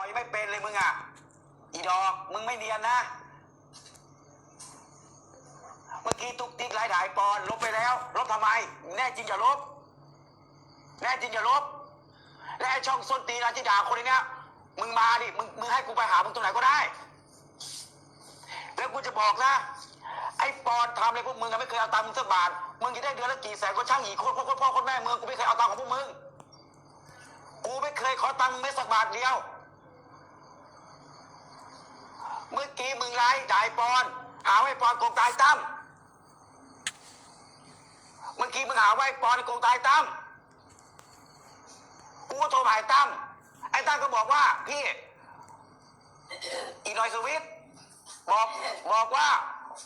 อยไม่เป็นเลยมึงอะ อีดอกมึงไม่เนียนนะ เมื่อกี้ตุกติกไล่ถ่ายปอนลบไปแล้ว ลบทำไม แน่จริงอย่าลบ แน่จริงอย่าลบ และไอช่องส้นตีนอาที่ด่าคนเนี้ยมึงมาดิ มึงมึงให้กูไปหามึงตรงไหนก็ได้ แล้วกูจะบอกนะ ไอ้ปอนทำอะไรพวกมึงไม่เคยเอาตังค์มึงสักบาท มึงจะได้เดือนละกี่แสนก็ช่างอีกคนพ่อคนพ่อคนแม่มึงกูไม่เคยเอาตังค์ของพวกมึง กูไม่เคยขอตังค์มึงไม่สักบาทเดียว เมื่อกี้มึงไล่ด่ายปอนหาไอ้ปอนโกงตายตั้มเมื่อกี้มึงหาไอ้ปอนโกงตายตั้มกูก็โทรมาไอ้ตั้มไอ้ตั้มก็บอกว่า พี่อีนอยสวิตบอกบอกว่า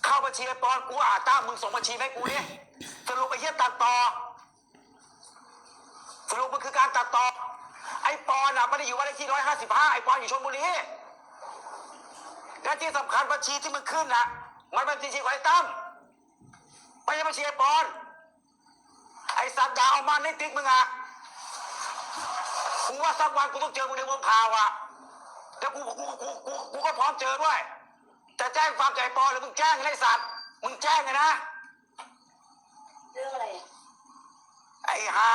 เข้าบัญชีไอ้ปอนกูอ่าตั้มมึงส่งบัญชีให้กูเนี่ยสรุปไอ้เหี้ยตัดต่อสรุปมันคือการตัดต่อไอ้ปอนอะไม่ได้อยู่บ้านเลขที่ร้อยห้าสิบห้าไอ้ปอนอยู่ชลบุรี และที่สำคัญบัญชีที่มึงขึ้นนะมันเป็นบัญชีของไอ้ตั้มไม่ใช่บัญชีไอ้ปอนไอ้สัตว์ดาวมันในติ๊กมึงอะกูว่าสักวันกูต้องเจอมึงในวงข่าวอะแล้วกูกูกูกูกูก็พร้อมเจอด้วยจะแจ้งความใจปอนหรือมึงแจ้งไอ้สัตว์มึงแจ้งไงนะเรื่องอะไรอะไอ้ฮา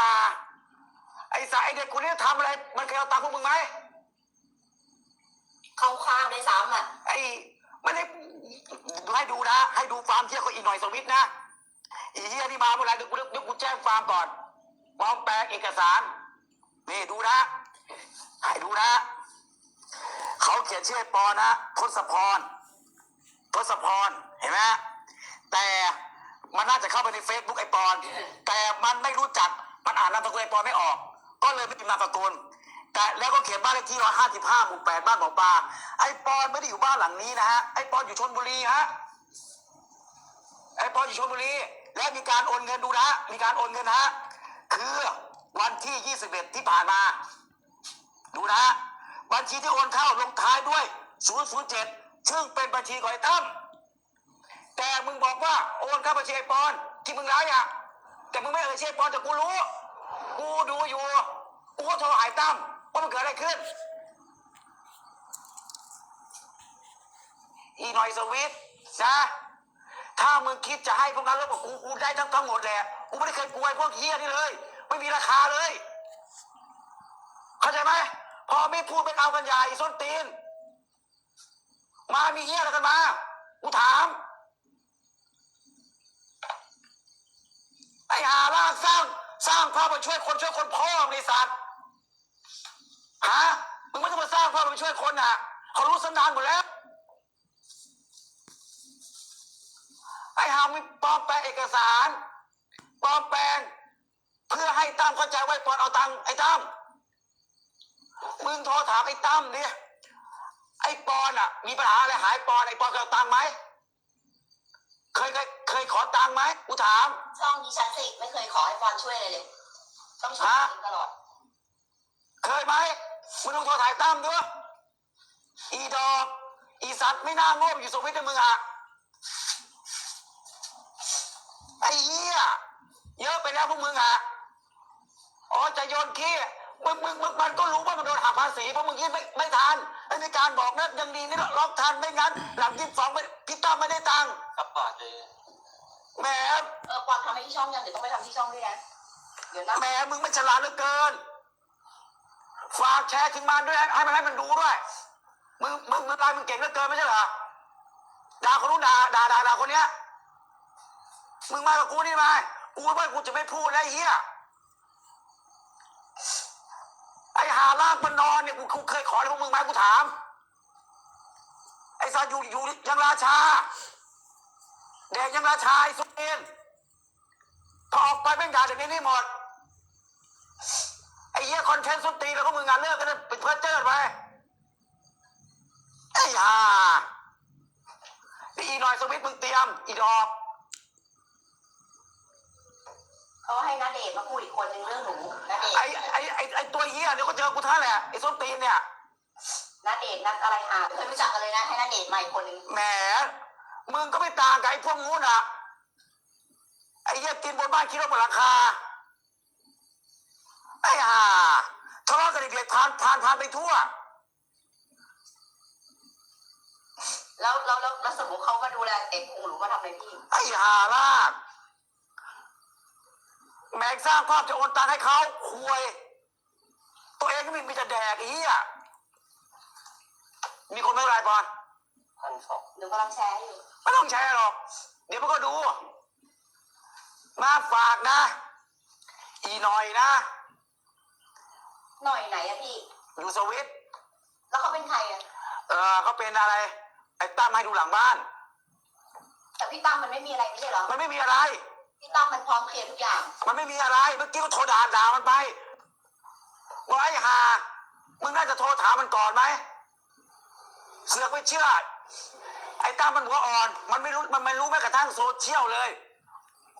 ไอ้สายไอ้เด็กคนนี้ทำอะไร มันเคยเอาตังค์พวกมึงไหม เข้าข้างได้วยซ้ำอะ ไอ้ไม่ได้ให้ดูนะ ให้ดูฟาร์มเที่ยวเขาอีกหน่อยสวิตนะอีเฮียนี่มาเมื่อไหรเดี๋ยวกูเดี๋ยวกูแจ้งฟาร์มก่อนปลอมแปลงเอกสาร นี่ดูนะ ให้ดูนะ เขาเขียนชื่อไอ้ปอนะทศพรทศพรเห็นไหมแต่มันน่าจะเข้าไปในเฟซบุ๊กไอ้ปอน แต่มันไม่รู้จัก มันอ่านนามสกุลไอ้ปอนไม่ออก ก็เลยไม่พิมพ์นามสกุล แต่แล้วก็เขียนบ้านเลขที่ร้อยห้าสิบห้าหมู่แปดบ้านหมอปลาไอ้ปอนไม่ได้อยู่บ้านหลังนี้นะฮะไอ้ปอนอยู่ชนบุรีฮะไอ้ปอนอยู่ชลบุรีและมีการโอนเงินดูนะ มีการโอนเงินนะฮะคือวันที่ 21 ที่ผ่านมา ดูนะ บัญชีที่โอนเข้าลงท้ายด้วย 007 ซึ่งเป็นบัญชีของไอ้ตั้มแต่มึงบอกว่าโอนเข้าบัญชีไอ้ปอนที่มึงร้ายอะแต่มึงไม่เอ่ยชื่อไอ้ปอนแต่กูรู้ กูดูอยู่ กูก็โทรหาไอ้ตั้ม ว่ามันเกิดอะไรขึ้น อีหน่อยสวิตนะถ้ามึงคิดจะให้พวกนั้นแล้วบอกกูกูได้ทั้งทั้งหมดแหละกูไม่ได้เคยกลัวไอ้พวกเฮียนี่เลย ไม่มีราคาเลย เข้าใจไหมพอไม่พูดเป็นเอากันใหญ่ส้นตีน มามีเฮียอะไรกันมากูถามไอ้หาล่างสร้างสร้างภาพมาช่วยคนช่วยคนพ่อมึงไอ้สัตว์ ฮะมึงไม่ต้องมาสร้างภาพมาช่วยคนอะเขารู้สันดานหมดแล้วไอ้หามีปลอมแปลงเอกสารปลอมแปลง เพื่อให้ตั้มเข้าใจว่าไอ้ปอนเอาตังค์ไอ้ตั้มมึงโทรถามไอ้ตั้มดิไอ้ปอนอะ มีปัญหาอะไรหายปอนไอ้ปอนเคยเอาตังค์ไหมเคยเคยเคยขอตังค์ไหมกูถามช่องดิฉันสิไม่เคยขอให้ฟอนช่วยเลยเลย ต้องช่วยฮะตัวเองตลอด เคยไหม มึงต้องโทรถ่ายตั้มด้วยอีดอก อีสัตว์ไม่น่าโง่อยู่สวิตนะมึงอะไอ้เหี้ยเยอะไปแล้วพวกมึงอะอ๋อจะโยนขี้มึงมึงมึงมันก็รู้ว่ามันโดนหักภาษีเพราะมึงยื่นไม่ไม่ทันไม่มีการบอกนะยังดีนี่ล็อกทันไม่งั้น หลังยี่สองพี่ตั้มไม่ได้ตังค์กระปาดเลยแหมเออฟอนทำให้ที่ช่องยังเดี๋ยวต้องไปทำที่ช่องด้วยนะเดี๋ยวนะแหมมึงไม่ฉลาดเหลือเกิน ฝากแชร์ถึงมันด้วยให้มันให้มันดูด้วยมึงมึงมึงอะไรมึงเก่งเหลือเกินไม่ใช่เหรอด่าคนนู้นด่าด่าด่าด่าคนเนี้ยมึงมากับกูนี่มากูว่ากูจะไม่พูดแล้วเหี้ยไอ้หาลากมันนอนเนี่ยกูกูเคยขอให้พวกมึงไหมกูถาม ไอ้ซาอยู่อยู่ยังราชาเด็กยังราชาไอ้สุเอนพอออกไปแม่งด่าเด็กนี้นี่หมด อ้เหี้ยคอนเทนต์สุดตีนแล้วก็มึงงานเลิกกันนะเป็นเพื่อเจิดไปไอ้ห่านี่อีหน่อยสวิตมึงเตรียม อีดอกเขาให้นาเดชน์มาพูดอีกคนหนึ่งเรื่องหนูนาเดชน์ไอ้ไอ้ไอ้ไอ้ตัวเหี้ยเดี๋ยวก็เจอกูท่าแหละไอ้ส้นตีนเนี่ยนาเดชน์นักอะไรหาไม่เคยรู้จักกันเลยนะให้นาเดชน์มาอีกคนหนึ่งแหมมึงก็ไม่ต่างกับไอ้พวกงูน่ะไอ้เหี้ยกินบนบ้านคิดว่าบนหลังคา อ้อาทะเลาะกับเด็กๆพานพานพานไปทั่ว แล้วแล้วแล้วแล้วสรุปเขามาดูแลเอกองค์หรือว่าทำอะไรพี่ ไอ้ห่าลากแม่งสร้างคภาพจะโอนตังให้เขาคุยตัวเองก็มีมีแต่แดกอีอะมีคนเม่อไหร่ยบอลพันสองหนูกำลังแชร์อยู่ ไม่ต้องแชร์หรอก เดี๋ยวมันก็ดู มาฝากนะ อีหน่อยนะ หน่อยไหนอะพี่ อยู่สวิตแล้วเขาเป็นใครอะเออเขาเป็นอะไร ไอ้ตั้มให้ดูหลังบ้าน แต่พี่ตั้มมันไม่มีอะไรไม่ใช่เหรอ มันไม่มีอะไร พี่ตั้มมันพร้อมเคลียร์ทุกอย่าง มันไม่มีอะไร เมื่อกี้ก็โทรด่าด่ามันไปว่าไอ้ห่ามึงน่าจะโทรถามมันก่อนไหม เสือกไม่เชื่อ ไอ้ตั้มมันหัวอ่อน มันไม่รู้ มันไม่รู้แม้กระทั่งโซเชียลเลย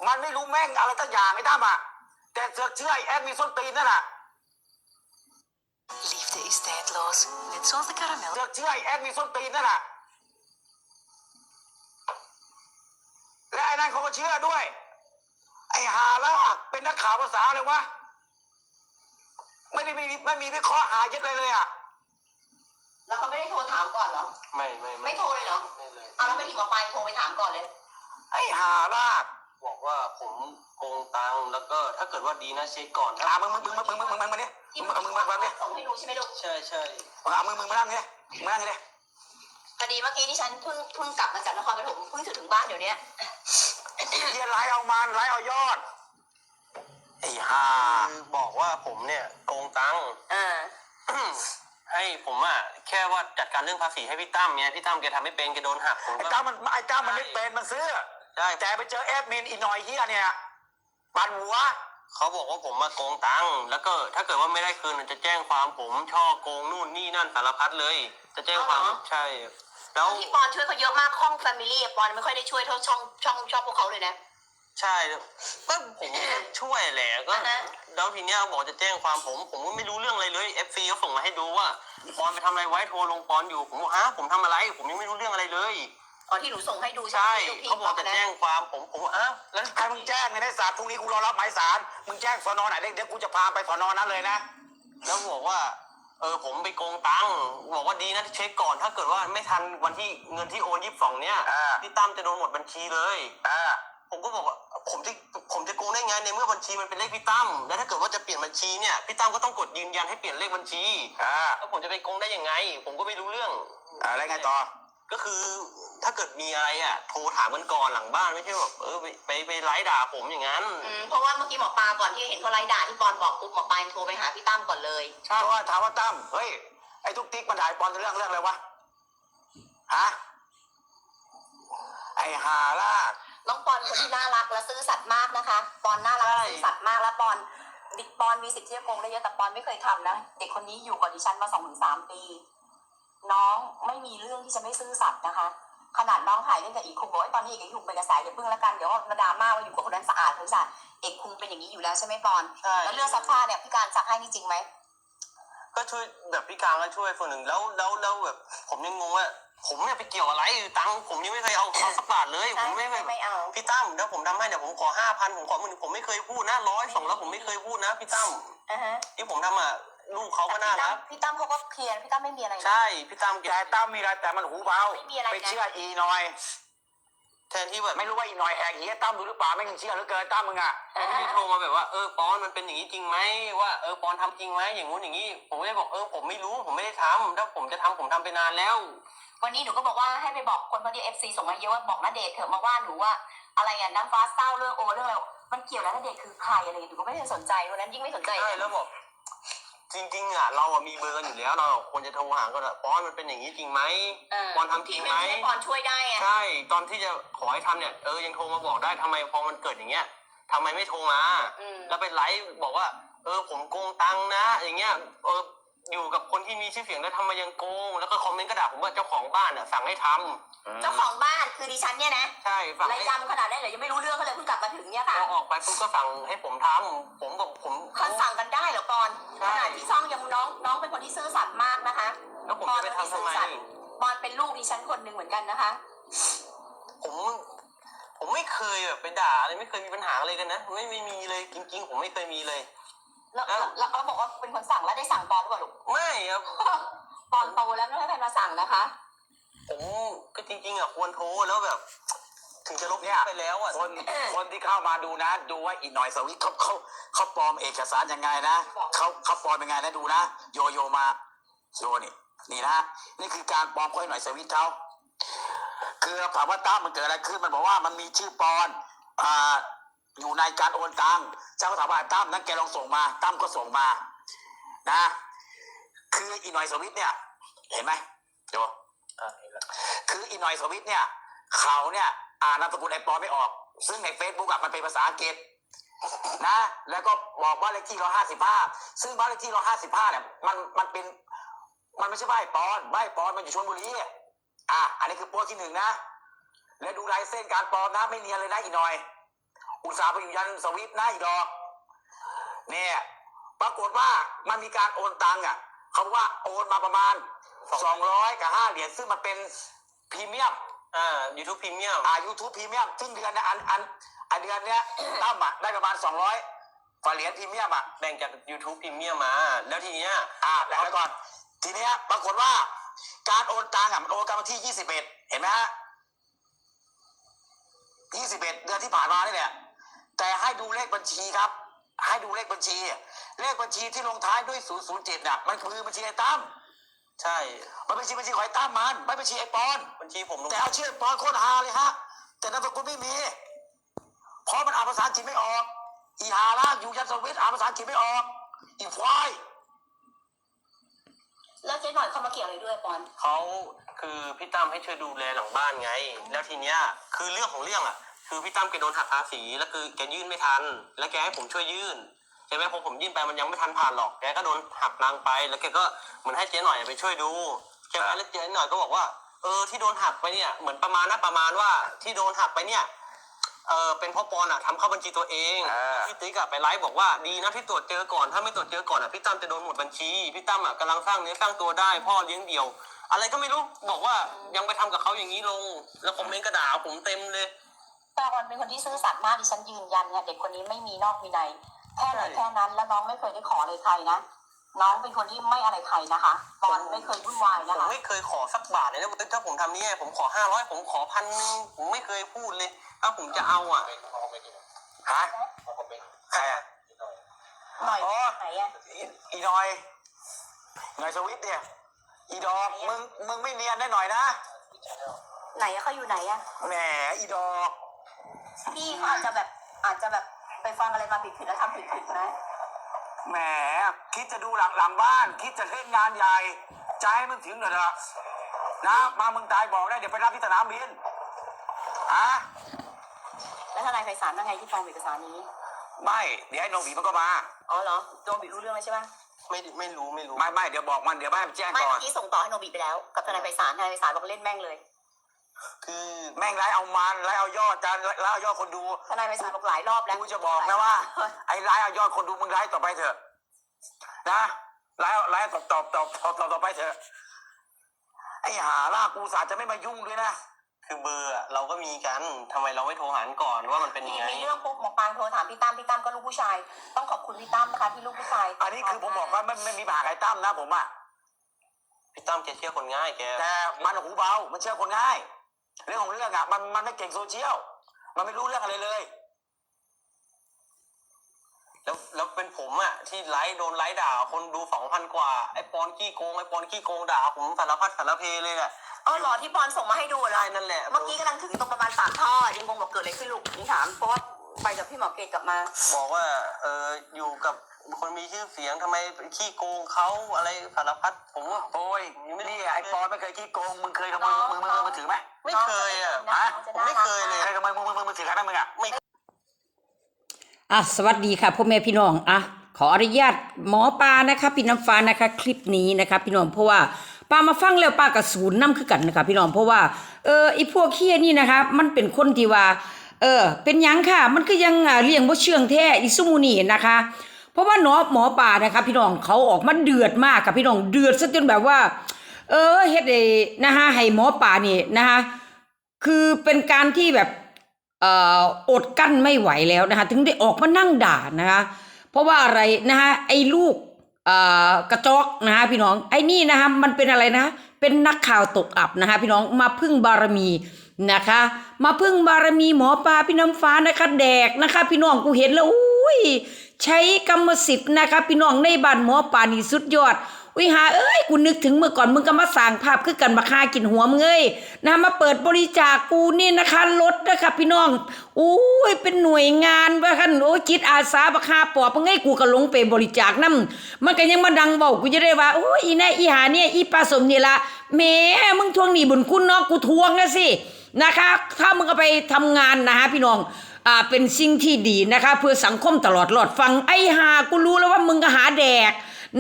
มันไม่รู้แม่งอะไรตั้งอย่างไอ้ตั้มอะแต่เสือกเชื่อไอ้แอดมีส้นตีนนั่นแหละ Liefde is tijdloos, net zoals de karamel. เสือกเชื่อไอ้แอดมีส้นตีนนั่นแหละและไอ้นั่นเขาก็เชื่อด้วย ไอ้หาแล้วอะเป็นนักข่าวภาษาเลยวะ ไม่ได้มีไม่มีวิเคราะห์หาเย็ดเลยเลยอะ แล้วเขาไม่ได้โทรถามก่อนเหรอ ไม่ไม่ไม่โทรเลยเหรอ ไม่เลย เอาแล้วไม่ถึงมาไปโทรไปถามก่อนเลย ไอ้หาลาก บอกว่าผมโกงตังค์แล้วก็ถ้าเกิดว่าดีนะเช็คก่อนอ่ามึงมึงมึงมึงมึงมึงมึงมาเนี่ยที่มึงเอามึงมาแบบนี้ส่งให้ดูใช่ไหมลูก ใช่ใช่เอามึงมึงมานั่งเนี่ยมึงมานั่งเนี่ยพอดีเมื่อกี้ที่ฉันเพิ่งเพิ่งกลับมาจากนครปฐมเพิ่งถึงบ้านเดี๋ยวนี้เฮียไล่เอามันไล่เอายอดไอ้ห่าคือบอกว่าผมเนี่ยโกงตังค์อ่าให้ผมอะแค่ว่าจัดการเรื่องภาษีให้พี่ตั้มเนี่ยพี่ตั้มแกทำไม่เป็นแกโดนหักผมไอ้ก็เจ้ามันไอ้เจ้ามันไม่เป็นมันซื้อ ใช่ แต่ไปเจอแอดมินอีหน่อยเฮียเนี่ยปั่นหัว เขาบอกว่าผมมาโกงตังค์แล้วก็ถ้าเกิดว่าไม่ได้คืนจะแจ้งความผมช่อโกงนู่นนี่นั่นสารพัดเลย จะแจ้งความใช่ แล้วพี่ปอนช่วยเขาเยอะมากห้องแฟมิลี่ปอนไม่ค่อยได้ช่วยเท่าช่องช่องช่องพวกเขาเลยนะ ใช่ก็ผมช่วยแหละก็อ่าฮะ แล้วทีเนี้ยบอกจะแจ้งความผม ผมก็ไม่รู้เรื่องอะไรเลยเอฟซีเขาส่งมาให้ดูว่าปอนไปทำอะไรไว้โทรลงปอนอยู่ผมบอกฮะผมทำอะไร ผมยังไม่รู้เรื่องอะไรเลย อ๋อที่หนูส่งให้ดูใช่ไหมลูพี่เขาบอกจะนะแจ้งความผมผมว่าอ้าวแล้วใครมึงแจ้งในได้สารพรุ่งนี้กูรอรับหมายสารมึงแจ้งสอนอไหนเดี๋ยวกูจะพาไปสอนอนั้นเลยนะ แล้วบอกว่า เออผมไปโกงตังค์บอกว่าดีนะที่เช็คก่อนถ้าเกิดว่าไม่ทันวันที่เงินที่โอนยี่สิบสองเนี้ยอ่า พี่ตั้มจะโดนหมดบัญชีเลย อ่า ผมก็บอกว่าผมจะผมจะโกงได้ไงในเมื่อบัญชีมันเป็นเลขพี่ตั้มแล้วถ้าเกิดว่าจะเปลี่ยนบัญชีเนี่ยพี่ตั้มก็ต้องกดยืนยันให้เปลี่ยนเลขบัญชีอ่า แล้วผมจะไปโกงได้ยังไง ผมก็ไม่รู้เรื่องอะไรไงต่อ ก็คือถ้าเกิดมีอะไรอะโทรถามกันก่อนหลังบ้านไม่ใช่แบบเออไปไปไปไล่ด่าผมอย่างนั้น อืมเพราะว่าเมื่อกี้หมอปลาก่อนที่เห็นเขาไล่ด่าที่ปอนบอกปุ๊บหมอปลาโทรไปหาพี่ตั้มก่อนเลยเพราะว่าถามว่าตั้มเฮ้ยไอ้ทุกติ๊กมันด่าไอ้ปอนเรื่องเรื่องอะไรวะฮะไอ้หาลาก น้องปอนคนที่น่ารักและซื่อสัตย์มากนะคะ ปอนน่ารักใช่และซื่อสัตย์มากและปอนดิปอนมีสิทธิ์ที่จะโกงได้เยอะแต่ปอนไม่เคยทำนะ เด็กคนนี้อยู่กับดิฉันมาสองถึงสามปี น้องไม่มีเรื่องที่จะไม่ซื่อสัตย์นะคะ ขนาดน้องถ่ายเรื่องกับอีกคุงบอกว่าตอนนี้เอกอีกคุงเป็นกระแสอย่าเพิ่งแล้วกันเดี๋ยวมาดราม่าว่าอยู่กับคนนั้นสะอาดหรือสะอาดเอกคุงเป็นอย่างนี้อยู่แล้วใช่ไหมปอนใช่แล้วเรื่องซักผ้าเนี่ยพี่การซักให้นี่จริงไหมก็ช่วยแบบพี่กลางก็ช่วยคนหนึ่งแล้วแล้วแล้วแบบผมยังงงว่าผมเนี่ยไปเกี่ยวอะไรตังค์ผมยังไม่เคยเอาเอาสักบาทเลยผมไม่เคยไม่เอาพี่ตั้มเดี๋ยวผมทำให้เดี๋ยวผมขอห้าพันผมขอหมื่นผมไม่เคยพูดนะร้อยสองแล้วผมไม่เคยพูดนะพี่ตั้มอ่าฮะที่ผมทำอะ ลูกเขาก็น่ารัก พี่ตั้มเขาก็เคลียร์พี่ตั้มไม่มีอะไรนะ ใช่ พี่ตั้มแกแต่ตั้มมีอะไรแต่มันหูเบาไม่มีอะไรนะไปเชื่ออีหน่อย แทนที่แบบไม่รู้ว่าอีหน่อยแหกเหี้ยตั้มดูหรือเปล่าไม่เชื่อเหลือเกินตั้มมึงอะที่โทรมาแบบว่าเออปอนมันเป็นอย่างนี้จริงไหมว่าเออปอนทำจริงไหมอย่างงู้นอย่างนี้ ผมก็เลยบอกเออผมไม่รู้ผมไม่ได้ทำถ้าผมจะทำผมทำไปนานแล้ววันนี้หนูก็บอกว่าให้ไปบอกคนพอดีเอฟซีส่งมาเยอะว่าบอกนาเดชน์เถอะมาว่าหนูว่าอะไรอะน้ำฟ้าเศร้าเรื่องโอเรื่องอะไรมันเกี่ยวแล้วนาเดชน์คือใครอะไรอย่างเงี้ยหนูก็ไม่ได้สนใจวันนั้นยิ่งไม่สนใจใช่แล้วบอก จริงๆอะเราอะมีเบอร์กันอยู่แล้วเราควรจะโทรหากันอะปอนมันเป็นอย่างนี้จริงไหมเปอนทำจริงไหมที่ให้ปอนช่วยได้ไงใช่ ตอนที่จะขอให้ทำเนี่ย เออ ยังโทรมาบอกได้ทำไมพอมันเกิดอย่างเงี้ยทำไมไม่โทรมา อืม แล้วไปไลฟ์บอกว่า เออ ผมโกงตังค์นะ อย่างเงี้ย เออ อยู่กับคนที่มีชื่อเสียงแล้วทำไมยังโกง แล้วก็คอมเมนต์ก็ด่าผมว่าเจ้าของบ้านอะสั่งให้ทำเจ้าของบ้านคือดิฉันเนี่ยนะใช่สั่งระให้ยำขนาดนั้นเลยยังไม่รู้เรื่องเขาเลยเพิ่งกลับมาถึงเนี่ยค่ะพอออกไปปุ๊บก็สั่งให้ผมทำผมบอกผม เขาสั่งกันได้เหรอปอนใช่ ขนาดที่ซ่องยังน้องน้องเป็นคนที่ซื่อสัตย์มากนะคะ แล้วผมจะไปทำทำไม ปอนเป็นลูกดิฉันคนหนึ่งเหมือนกันนะคะ ผมผมไม่เคยแบบไปด่าอะไรไม่เคยมีปัญหาอะไรกันนะไม่ไม่มีเลยจริง ๆ ผมไม่เคยมีเลย แล้วแล้วแล้วเขาบอกว่าเป็นคนสั่งแล้วได้สั่งปอนหรือเปล่าลูกไม่ครับปอนโตแล้วไม่ให้ใครมาสั่งนะคะ ผมก็จริงๆอะควรโทรแล้วแบบ ถึงจะลบเนี่ยไปแล้วอะคนคนที่เข้ามาดูนะ ดูว่าอีกหน่อยสวิตเขาเขาเขาปลอมเอกสารยังไงนะเขาเขาปลอมยังไงนะดูนะโยโยมาโยนี่นี่นะนี่คือการปลอมค่อยหน่อยสวิตเขาคือถามว่าตั้มมันเกิดอะไรขึ้นมันบอกว่ามันมีชื่อปอนอ่า อยู่ในการโอนตังค์เจ้าก็ถามว่าตั้มนั้นแกลองส่งมาตั้มก็ส่งมา นะ คืออีหน่อยสวิตเนี่ย เห็นไหมโยอะเห็นแล้วคืออีหน่อยสวิตเนี่ย เขาเนี่ยอ่านนามสกุลไอ้ปอไม่ออก ซึ่งในเฟซบุ๊กอะมันเป็นภาษาอังกฤษนะ แล้วก็บอกบ้านเลขที่ร้อยห้าสิบห้าซึ่งบ้านเลขที่ร้อยห้าสิบห้าเนี่ยมันมันเป็น มันไม่ใช่บ้านไอ้ปอนบ้านไอ้ปอนมันอยู่ชลบุรีอะอันนี้คือโพสต์ที่หนึ่งนะ แล้วดูลายเส้นการปลอมนะไม่เนียนเลยนะอีหน่อย อุตส่าห์ไปอยู่ยันสวิตนะอีดอกเนี่ยปรากฏว่ามันมีการโอนตังค์อะเขาบอกว่าโอนมาประมาณสองร้อยกับห้าเหรียญซึ่งมันเป็นพรีเมียมอ่า YouTube Premium อ่า YouTube พรีเมียมซึ่งเดือนเนี้ยอันอันอันเดือนเนี้ยตั้มอะได้ประมาณสองร้อยกว่าเหรียญพรีเมียมอะแบ่งจาก YouTube Premium มา แล้วทีเนี้ยอ่าแล้วก่อน ทีเนี้ยปรากฏว่า การโอนตังค์อะมันโอนกันวันที่ยี่สิบเอ็ดเห็นไหมฮะยี่สิบเอ็ดเดือนที่ผ่านมานี่แหละ แต่ให้ดูเลขบัญชีครับ ให้ดูเลขบัญชี เลขบัญชีที่ลงท้ายด้วยศูนย์ศูนย์เจ็ดน่ะมันคือบัญชีไอ้ตั้มใช่ มันเป็นบัญชีบัญชีของไอ้ตั้มมันไม่บัญชีไอ้ปอน บัญชีผมลงแต่เอาชื่อปอนโคตรฮาเลยฮะ แต่นามสกุลไม่มี เพราะมันอ่านภาษาอังกฤษไม่ออก อีฮาล่ากอยู่ยันสวิตอ่านภาษาอังกฤษไม่ออก อีควายแล้วเจ๊หน่อยเขามาเกี่ยวอะไรด้วยปอน เขาคือพี่ตั้มให้ช่วยดูแลหลังบ้านไง แล้วทีเนี้ยคือเรื่องของเรื่องอะ คือพี่ตั้มแกโดนหักภาษีแล้วคือแกยื่นไม่ทัน แล้วแกให้ผมช่วยยื่นใช่ไหมพอผมยื่นไปมันยังไม่ทันผ่านหรอกแกก็โดนหักตังค์ไปแล้วแกก็เหมือนให้เจ๊หน่อยไปช่วยดูใช่ไหมแล้วเจ๊หน่อยก็บอกว่าเออที่โดนหักไปเนี่ยเหมือนประมาณนะประมาณว่าที่โดนหักไปเนี่ยเออเป็นเพราะปอนอะทำเข้าบัญชีตัวเองเออพี่ติ๊กอะไปไลฟ์บอกว่าดีนะที่ตรวจเจอก่อน ถ้าไม่ตรวจเจอก่อนอะพี่ตั้มจะโดนหมดบัญชีพี่ตั้มอะกำลังสร้างเนื้อสร้างตัวได้พ่อเลี้ยงเดี่ยว อะไรก็ไม่รู้บอกว่ายังไปทำกับเขาอย่างนี้ลง แล้วคอมเมนต์กระด่าผมเต็มเลยแต่ปอนเป็นคนที่ซื่อสัตย์มากดิฉันยืนยันเนี่ยเด็กคนนี้ไม่มีนอกมีในแค่ไหนใช่แค่นั้นแล้วน้องไม่เคยได้ขออะไรใครนะน้องเป็นคนที่ไม่อะไรใครนะคะปอนไม่เคยวุ่นวายผนะมคะไม่เคยขอสักบาทเลยนะถ้าผมทำนี่ผมขอห้าร้อยผมขอพันหนึ่งผมไม่เคยพูดเลยถ้าผมจะเอาอะฮะใครอะหน่อยอ๋อ ไหนอะอีอีหน่อยหน่อยสวิตเนี่ย อีดอกมึงมึงไม่เนียนได้หน่อยนะไหนอะเขาอยู่ไหนอะแหมอีดอก พี่เขาอาจจะแบบอาจจะแบบไปฟังอะไรมาผิดๆแล้วทำผิดๆนะแหมคิดจะดูหลังหลังบ้าน คิดจะเล่นงานใหญ่ใจให้มึงถึงหน่อยเถอะนะมาเมึงตายบอกได้เดี๋ยวไปรับที่สนามบินฮะแล้วทนายไพศาลว่าไงที่ฟ้องเอกสารนี้ไม่เดี๋ยวไอ้โนบีมันก็มา อ๋อเหรอโดนบิรู้เรื่องแล้วใช่ไหมไม่ไม่รู้ไม่รู้ไม่ไม่เดี๋ยวบอกมันเดี๋ยวไม่ให้มันแจ้งไม่ก่อเมื่นอกี้ส่งต่อให้โนบิไปแล้ว กับทนายไพศาลทนายไพศาลบอกเล่นแม่งเลย คือแม่งไล่เอามันไล่เอายอดจานไล่เอายอดคนดูทนายไพศาลบอกหลายรอบแล้วกูจะบอกนะว่า ไอ้ไล่เอายอดคนดูมึงไล่ต่อไปเถอะ นะไล่เอาไล่ตอบตอบตอบตอบตอบต่อไปเถอะ ไอ้หาล่ากูสาจะไม่มายุ่งด้วยนะคือเบอร์อะเราก็มีกันทำไมเราไม่โทรหาก่อนว่ามันเป็นยังไงมีเรื่องปุ๊บหมอปางโทรถามพี่ตั้มพี่ตั้มก็ลูกผู้ชาย ต้องขอบคุณพี่ตั้มนะคะที่ลูกผู้ชาย อันนี้คือผมบอกว่าไม่ไม่มีปัญหาใครตั้มนะผมอะพี่ตั้มแกเชื่อคนง่ายแกแต่มันหูเบา มันเชื่อคนง่าย เรื่องของเรื่องอะมันมันไม่เก่งโซเชียลมันไม่รู้เรื่องอะไรเลย แล้วแล้วเป็นผมอะที่ไลฟ์โดนไลฟ์ด่า คนดูสองพันกว่าไอ้ปอนขี้โกงไอ้ปอนขี้โกงด่าผมสารพัดสารเพเลยอะอ๋อเหรอที่ปอนส่งมาให้ดูเหรได้อนั่นแหละเมื่อกี้กำลังถึงตรงประมาณปากท่อยังงงบอกเกิดอะไรขึ้นลูกนี่ถามเพราะว่าไปกับพี่หมอเกตกลับมา บอกว่าเอออยู่กับคนมีชื่อเสียงทำไมขี้โกงเขาอะไรสารพัดผมว่า โอ้ยนี่ไอ้ปอนไม่เคยขี้โกง มึงเคยขโมยมือมือมือถือไหมไม่เคยอะน้องฮะจะผมน่าไม่รักเคยเลย เคยขโมยมือมือมือถือใครบ้างมึงอะไม่อะสวัสดีค่ะพ่อแม่พี่น้องอะขออนุญาตหมอปลานะคะพี่น้ำฟ้านะคะ คลิปนี้นะคะ พี่น้องเพราะว่าป้ามาฟังแล้วป้ากับศูนย์น้ำคือกันนะคะพี่น้องเพราะว่าเออไอพวกเคียนี่นะคะ มันเป็นคนที่ว่าเออเป็นหยังค่ะ มันก็ยังอ่าเลี้ยงบ่เชื่องแท้อิซุมูนี่นะคะ เพราะว่าหนอหมอปลานะคะพี่น้องเขาออกมาเดือดมากค่ะพี่น้องเดือดซะจนแบบว่า เออเฮ็ดไอ้นะคะให้หมอปลานี่นะคะคือเป็นการที่แบบเอ่ออดกั้นไม่ไหวแล้วนะคะถึงได้ออกมานั่งด่านะคะเพราะว่าอะไรนะคะไอ้ลูกเอ่อกระจอกนะคะพี่น้องไอ้นี่นะคะมันเป็นอะไรนะ เป็นนักข่าวตกอับนะคะพี่น้องมาพึ่งบารมีนะคะ มาพึ่งบารมีหมอปลาพี่น้ำฟ้านะคะ แดกนะคะ พี่น้องกูเห็นแล้วอุ้ย ใช้กรรมสิทธิ์นะคะพี่น้องในบ้านหมอปลานี่สุดยอดวิหาเอ้ยกูนึกถึงเมื่อก่อนมึงก็มาสั่งภาพคือกันมาคากินหัวมึงเอ้ยนะมาเปิดบริจาคกูนี่นะคะรถนะคะพี่น้องอุ้ยเป็นหน่วยงานว่าคันโอ้จิตอาสาบักคาปอบมึงเอ้ยกูก็ลงไปบริจาคนํมันก็ยังมาดังบากูจะได้ว่าโอ้ยอีแน่อีหาเนี่ยอีปลาสมนี่ละแหม่มึงทวงหนี้บุญคุณเนาะกูทวงนะสินะคะ ถ้ามึงเอาไปทำงานนะฮะพี่น้อง อ่าเป็นสิ่งที่ดีนะคะ เพื่อสังคมตลอดหลอดฟังไอ้หากูรู้แล้วว่ามึงก็หาแดก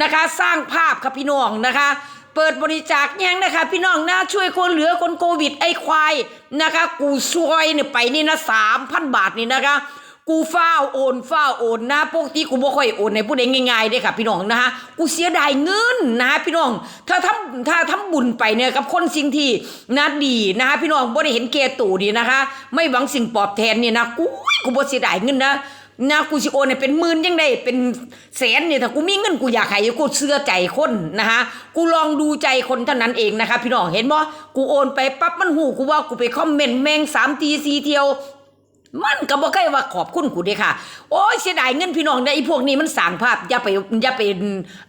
นะคะ สร้างภาพค่ะพี่น้องนะคะ เปิดบริจาคยังนะคะพี่น้องนะช่วยคนเหลือคนโควิดไอ้ควายนะคะ กูช่วยเนี่ยไปนี่นะสามพันบาทนี่นะคะ กูฟ้าวโอนฟ้าวโอนนะปกติกูบ่ค่อยโอนในผู้ใดง่ายๆเด้ค่ะ พี่น้องนะคะกูเสียดายเงินนะคะพี่น้องถ้าทำถ้าทำบุญไปเนี่ยกับคนสิ่งที่นะดีนะคะพี่น้องบ่ได้เห็นแก่ตู่ดีนะคะ ไม่หวังสิ่งตอบแทนเนี่ยนะกูกูบ่เสียดายเงินนะนะกูสิโอนเนี่ยเป็นหมื่นยังได้เป็นแสนเนี่ยถ้ากูมีเงินกูอยากให้กูเชื่อใจคนนะคะกูลองดูใจคนเท่านั้นเองนะคะ พี่น้องเห็นบ่กูโอนไปปั๊บมันหูกูว่ากูไปคอมเมนต์แม่งสามทีสี่เที่ยว มันก็บ่เคยว่าขอบคุณกูเด้ค่ะ โอ้ยเสียดายเงินพี่น้องได้ไอ้พวกนี้มันสร้างภาพอย่าไปอย่าไป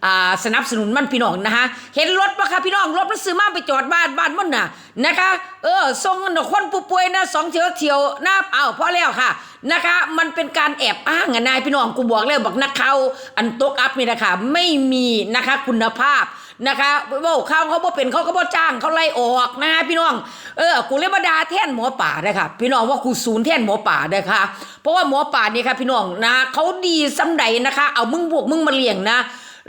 อ่าสนับสนุนมันพี่น้องนะคะเห็นรถปะคะพี่น้องรถมันซื้อมาไปจอดบ้านบ้านมันน่ะนะคะ เออส่งนคนผู้ป่วยนะสองเที่ยวเที่ยวนะอ้าวพอแล้วค่ะนะคะ มันเป็นการแอบอ้างอะนายพี่น้องกูบอกเลยบอกนักเขาอันตกอัพนี่นะคะไม่มีนะคะคุณภาพ นะคะว่าข้าวเขาบ่เป็นเขาก็บ่จ้างเขาไล่ออกนะพี่น้องเออกูเลยมาดาแท่นหมอป่าเด้ค่ะ พี่น้องว่ากูศูนย์แท่นหมอป่าเด้ค่ะ เพราะว่าหมอป่านี่ค่ะพี่น้องนะเขาดีสำใดนะคะ เอามึงพวกมึงมาเลี้ยงนะ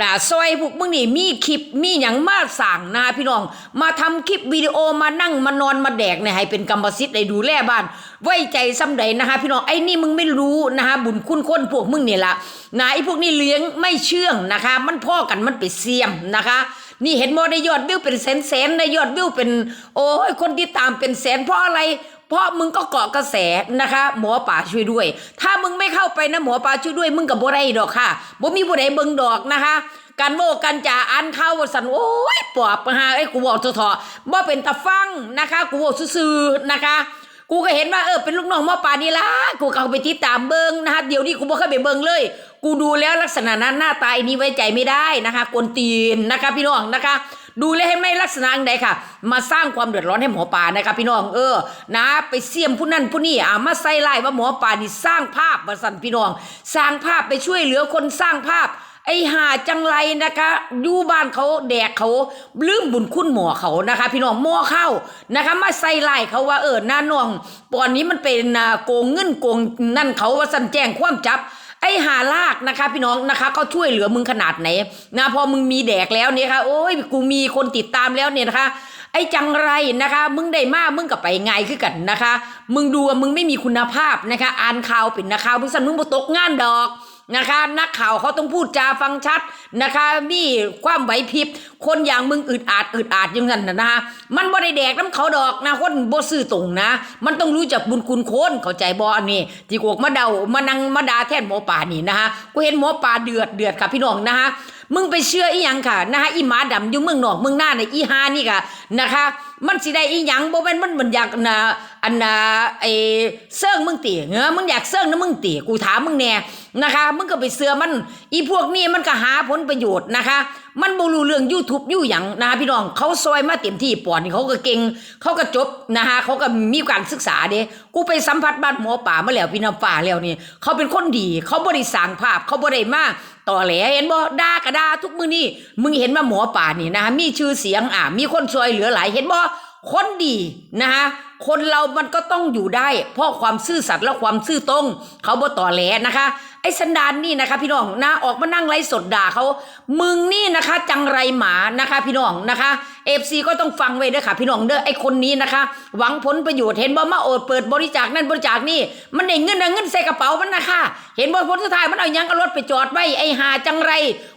นะซอยพวกมึงนี่มีคลิปมีหยังมาสั่งนะพี่น้อง มาทำคลิปวิดีโอมานั่งมานอนมาแดกเนี่ยให้เป็นกรรมสิทธิ์ได้ดูแลบ้าน ไว้ใจสำใดนะคะพี่น้องไอ้นี่มึงไม่รู้นะคะบุญคุณคนพวกมึงเนี่ยละนะไอ้พวกนี้เลี้ยงไม่เชื่องนะคะ มันพ่อกันมันไปเสียมนะคะ นี่เห็นโมได้ยอดวิวเป็นแสนแสนในยอดวิวเป็น โอ้ยคนที่ตามเป็นแสนเพราะอะไร เพราะมึงก็เกาะกระแสนะคะ หมอป่าช่วยด้วย ถ้ามึงไม่เข้าไปนะหมอป่าช่วยด้วย มึงกับบ่ได้ดอกค่ะบ่มีบ่ได้เบิงดอกนะคะการโวกันจ่าอันเข้าสันโอ้ยปอบมาหาไอ้กูบอกเถอะบ่เป็นตาฟังนะคะ กูบอกซื่อๆนะคะ กูก็เห็นว่าเออเป็นลูกน้องหมอป่านี่ละกูก็เอาไปติดตามเบิงนะคะเดี๋ยวนี้กูบ่เคยไปเบิงเลย กูดูแล้วลักษณะนั้นหน้าตาอันนี้ไว้ใจไม่ได้นะคะกวนตีนนะคะ พี่น้องนะคะ ดูแลให้ไม่ลักษณะอันใดค่ะ มาสร้างความเดือดร้อนให้หมอปานะคะ พี่น้องเออนะไปเสี่ยมผู้นั่นผู้นี่อ่ามาใส่ไล่ว่าหมอปานี่สร้างภาพมาสั่นพี่น้อง สร้างภาพไปช่วยเหลือคนสร้างภาพไอ้หาจังไรนะคะอยู่บ้านเขาแดกเขาลืมบุญคุณหมอเขานะคะ พี่น้องหม้อเข้านะคะ มาใส่ไล่เขาว่าเออหน้าน้องปอนนี้มันเป็นโกงเงินโกงนั่นเขาว่าสั่นแจ้งความจับ ไอ้หาลากนะคะ พี่น้องนะคะเขาช่วยเหลือมึงขนาดไหนนะพอมึงมีแดกแล้วเนี่ยค่ะโอ้ยกูมีคนติดตามแล้วเนี่ยนะคะ ไอ้จังไรนะคะ มึงได้มากมึงก็ไปไงคือกันนะคะ มึงดูมึงไม่มีคุณภาพนะคะ อ่านข่าวเป็นนะข่าวมึงสั่นมึงบ่ตกงานดอก นะคะนักข่าวเขาต้องพูดจาฟังชัดนะคะมีความไหวพริบ คนอย่างมึงอึดอาดอึดอาดอยังนั้นนะนะคะมันบ่ได้แดกน้ำเขาดอกนะคนบ่ซื่อตรงนะ มันต้องรู้จักบุญคุณคนเข้าใจบ่อันนี้ที่กูออกมาเดามานังมาดาแทนหมอป่านี่นะคะกูเห็นหมอป่าเดือดเดือดค่ะพี่น้องนะคะมึงไปเชื่ออีหยังค่ะนะคะอีหมาดำอยู่เมืองนอกเมืองหน้าในอีฮานี่ค่ะนะคะ มันสิได้อีหยังบ่แม่นมันมันอยากนะอันนะไอ้เซิงมึงติเงอมึงอยากเซิงนะมึงติกูถามมึงแน่นะคะ มึงก็ไปเสือมันอีพวกนี้มันก็หาผลประโยชน์นะคะ มันบ่รู้เรื่อง YouTube อยู่หยังนะคะพี่น้องเขาซอยมาเต็มที่ปอดนี่เขาก็เก่งเขาก็จบนะคะเขาก็มีการศึกษาเด้กูไปสัมผัสบ้านหมอป่ามาแล้วพี่น้ำฟ้าแล้วนี่เขาเป็นคนดีเขาบ่ได้สางภาพเขาบ่ได้มาต่อแหลเห็นบ่ด่ากระดาทุกมือนี่มึงเห็นว่าหมอป่านี่นะคะมีชื่อเสียงอะมีคนช่วยเหลือหลายเห็นบ่ คนดีนะคะคนเรามันก็ต้องอยู่ได้ เพราะความซื่อสัตย์และความซื่อตรง เขาบ่ต่อแหลนะคะ ไอ้สันดานนี่นะคะ พี่น้องนะออกมานั่งไลฟ์สดด่าเขามึงนี่นะคะ จังไรหมานะคะ พี่น้องนะคะเอฟซีก็ต้องฟังไว้เด้อค่ะ พี่น้องเด้อไอ้คนนี้นะคะ หวังผลประโยชน์เห็นบ่มาโอดเปิดบริจาคนั่นบริจาคนี่มันได้เงินนะเงินใส่กระเป๋ามันนะคะเห็นบ่ผลสุดท้ายมันเอายังเอารถไปจอดไว้ไอ้หาจังไร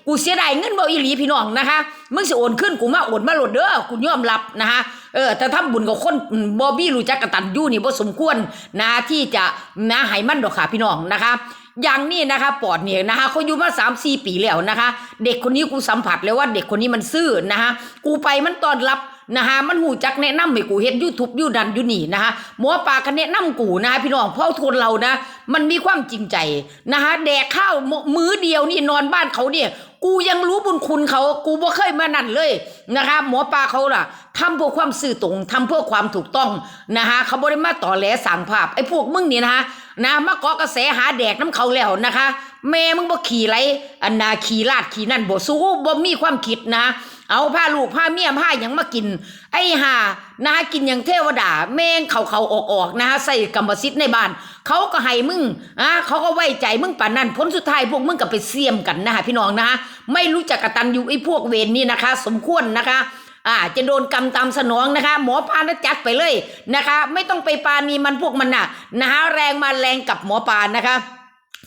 กูเสียดายเงินบ่อีหลีพี่น้องนะคะมึงสิโอนขึ้นกูมาโอนมาโหลดเด้อกูยอมรับนะคะเออแต่ทำบุญกับคนบอบบี้รู้จักกระตันยู่นี่บ่สมควรนะที่จะนะให้มันดอกค่ะพี่น้องนะคะ อย่างนี้นะคะปอดเนี่ยนะคะเขาอยู่มาสามสี่ปีแล้วนะคะ เด็กคนนี้กูสัมผัสแล้วว่าเด็กคนนี้มันซื่อนะคะกูไปมันตอนรับนะคะมันหูจักแนะนำให้กูเห็นยูทูบยูดันยูนี่นะคะหมอปลาก็แนะนำกูนะคะพี่น้องเพราะคนเรานะ มันมีความจริงใจนะคะแดกข้าวมมื้อเดียวนี่นอนบ้านเขาเนี่ย กูยังรู้บุญคุณเขา กูบ่เคยมานั่นเลยนะคะหมอปลาเขาล่ะทำเพื่อความสื่อตรงทำเพื่อความถูกต้องนะคะเขาบ่ได้มาต่อแหลสั่งภาพไอ้พวกมึงนี่นะคะนะมาเกาะกระแสหาแดกน้ำเขาแล้วนะคะแม่มึงบ่ขี่ไรอันนาขี่ลาดขี่นั่นบ่สู้บ่มีความคิดนะ เอาผ้าลูกผ้าเมียผ้ายังมากิน ไอ้ห่านะกินอย่างเทวดา แม่งเขาเขาออกออกนะฮะใส่กรรมสิทธิ์ในบ้าน เขาก็ให้มึงอะเขาก็ไว้ใจมึงป่านนั้นผลสุดท้ายพวกมึงก็ไปเสี่ยมกันนะคะพี่น้องนะคะไม่รู้จักกตันอยู่ไอ้พวกเวรนี่นะคะ สมควรนะคะอ่าจะโดนกรรมตามสนองนะคะ หมอปลานะจัดไปเลยนะคะ ไม่ต้องไปปานีมันพวกมันน่ะนะคะแรงมาแรงกับหมอปลานะคะ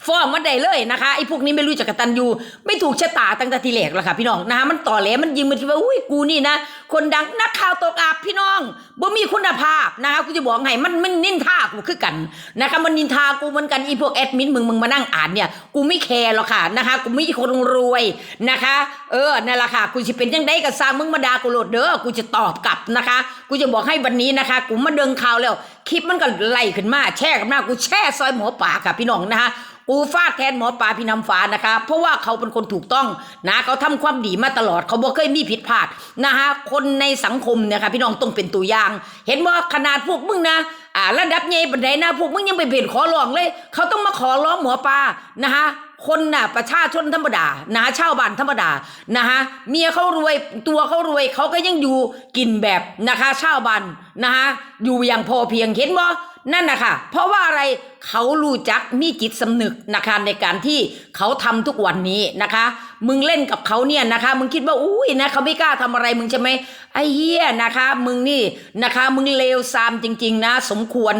ฟ้องมันได้เลยนะคะไอ้พวกนี้ไม่รู้จักกตันยูไม่ถูกชะตาตั้งแต่ทีแรกแล้วค่ะพี่น้องนะคะมันต่อแหลมันยิงมันคิดว่าอุ้ยกูนี่นะ คนดังนักข่าวตกอับพี่น้องบ่มีคุณภาพนะคะกูจะบอกไงมันมันนินทากูคือกันนะคะมันนินทากูเหมือนกันอีพวกแอดมินมึงมึงมานั่งอ่านเนี่ยกูไม่แคร์หรอกค่ะนะคะกูไม่คนรวยนะคะ เออนั่นแหละค่ะกูจะเป็นยังไงก็สร้างมึงมาด่ากูโหลดเด้อกูจะตอบกลับนะคะ กูจะบอกให้วันนี้นะคะ กูมาเดินข่าวแล้ว คลิปมันก็ไล่ขึ้นมาแช่กันมากูแช่ซอยหมอป่าค่ะพี่น้องนะคะกูฟาดแทนหมอปลาพี่น้ำฟ้านะคะ เพราะว่าเขาเป็นคนถูกต้องนะเขาทำความดีมาตลอด เขาบอกเคยมีผิดพลาดนะคะคนในสังคมเนี่ยค่ะพี่น้องต้องเป็นตัวอย่าง เห็นว่าขนาดพวกมึงนะอ่าระดับใหญ่บันไดนะพวกมึงยังไปเปลี่ยนขอร้องเลย เขาต้องมาขอร้องหมอปลานะคะ คนน่ะประชาชนธรรมดานะคะชาวบ้านธรรมดานะคะเมียเขารวยตัวเขารวยเขาก็ยังอยู่กินแบบนะคะชาวบ้านนะคะอยู่อย่างพอเพียงเห็นบ่นั่นนะคะเพราะว่าอะไรเขารู้จักมีจิตสำนึกนะคะในการที่เขาทำทุกวันนี้นะคะ มึงเล่นกับเขาเนี่ยนะคะ มึงคิดว่าอุ้ยนะเขาไม่กล้าทำอะไรมึงใช่ไหมไอ้เฮียนะคะ มึงนี่นะคะ มึงเลวซามจริง ๆ นะ สมควร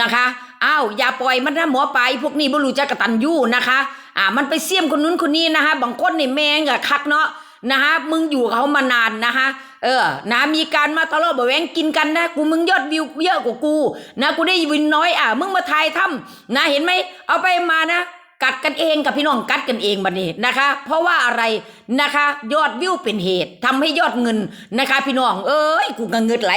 นะคะอ้าวอย่าปล่อยมันนะหมอไปพวกนี้บ่รู้จักกตันยู่นะคะ อ่ามันไปเสี่ยมคนนู้นคนนี้นะคะบางคนนี่แม่งอะคักเนาะนะคะมึงอยู่กับเขามานานนะคะเออนะมีการมาทะเลาะเบาแวงกินกันนะกูมึงยอดวิวเยอะกว่ากูนะกูได้วินน้อยอะมึงมาทายถ้ำนะเห็นไหมเอาไปมานะกัดกันเองกับพี่น้องกัดกันเองบัดนี้นะคะ เพราะว่าอะไรนะคะ ยอดวิวเป็นเหตุทำให้ยอดเงินนะคะ พี่น้องเอ้ยกูก็เงินไหล